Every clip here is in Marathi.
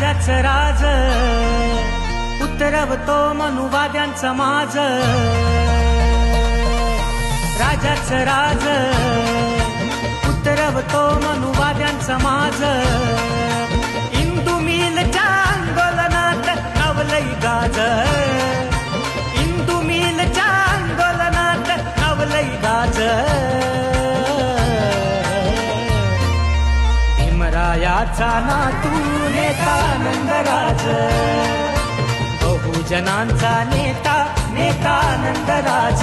राजाच राज. उतरवतो मनुवाद्यांचा माज. राजाच राज. उतरवतो मनुवाद्यांचा माज. भीमरायाचा नातू नेता नंदराज. बहुजनांचा नेता नेता नंदराज.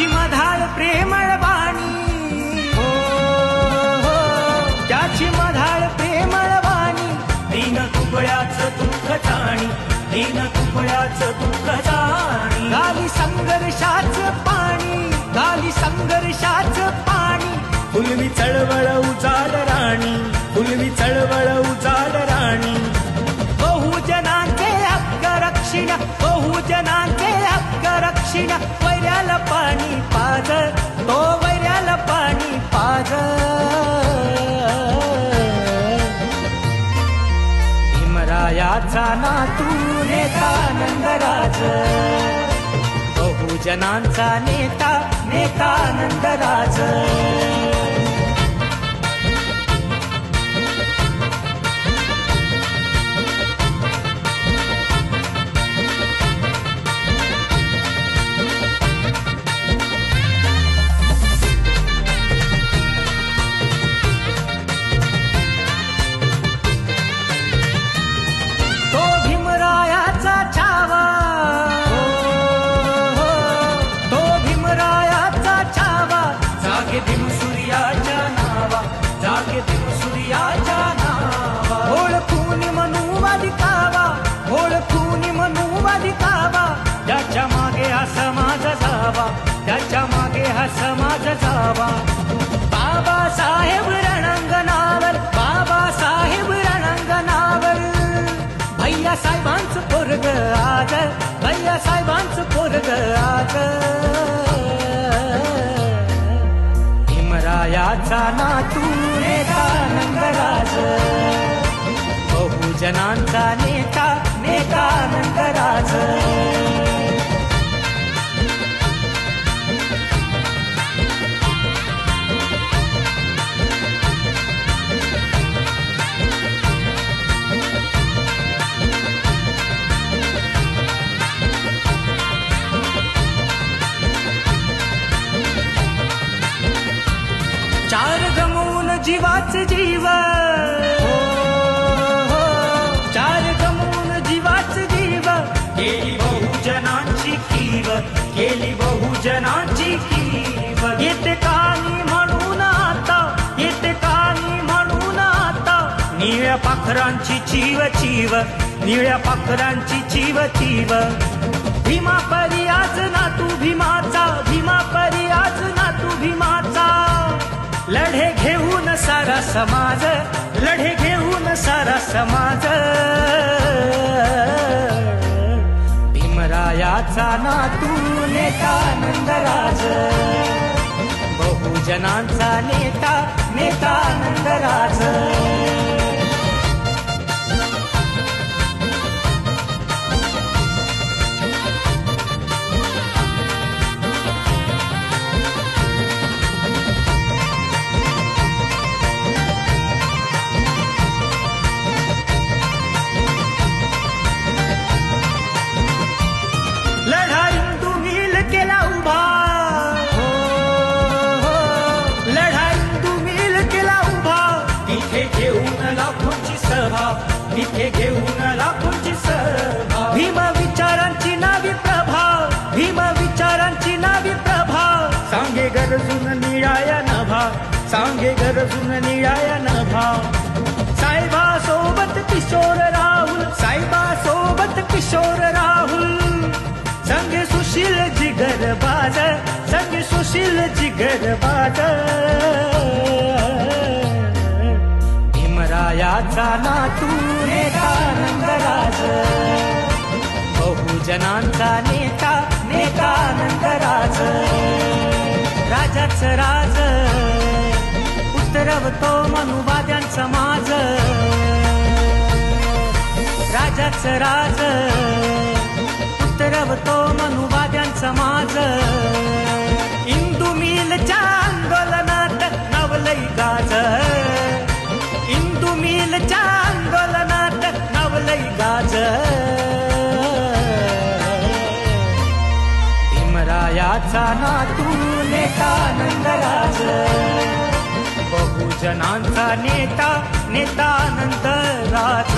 मधाळ प्रेमळ वाणी. हो हो त्याची मधाळ प्रेमळ वाणी. दीन तुकड्याचं दुःख जाणी. दीन तुकड्याचं दुःख जाणी. गाली संघर्षाच पाणी. गाली संघर्षाच पाणी. फुलवी चळवळ उजाड राणी. फुलवी चळवळ उजाड राणी. बहुजनांचे हक्क रक्षिण. बहुजनांचे हक्क रक्षिण. वैऱ्याला पाणी पाज तो वैऱ्याला पाणी पाज. भीमरायाचा नातू नेता नंदराज. बहुजनांचा नेता नेता नंदराज. जावा. त्याच्यामागे हा समाज जावा. बाबासाहेब रणांगणावर बाबासाहेब रणांगणावर. भैया साहेबांचं पोरग आज भैया साहेबांचं पोरग आज. भीमरायाचा नातू नेता नंदराज. बहुजनांचा नेता नेता नंदराज. जनाची की येते कानी म्हणून आता येते कानी म्हणून आता. निळ्या पाखरांची चीव चीव निळ्या पाखरांची चीव चीव भीमा परी आज ना तू भीमाचा भीमा परी आज ना तू भीमाचा. लढे घेऊन सारा समाज लढे घेऊन सारा समाज. भीमरायाचा नातू नेता नंदराज. बहुजनांचा नेता नेता नंदराज. भीम विचारांची नावी प्रभा. भीम विचारांची नावी प्रभा. सांगे गरजून निळाया नभा. सांगे गरजून निळाया नभा. साहेबा सोबत किशोर राहुल. साहेबा सोबत किशोर राहुल. संग सुशील जिगर बाज. संग सुशील जिगर बाट भीमरायाचा नातू नेता नंदराज. जनांचा नेता नेता नंदराज राजाच राज. उतरवतो मनुवाद्यांचा माज राजाच राज. उतरवतो मनुवाद्यांचा माज माझा नातू नेता नंदराज. बहुजनांचा नेता नेता नंदराज.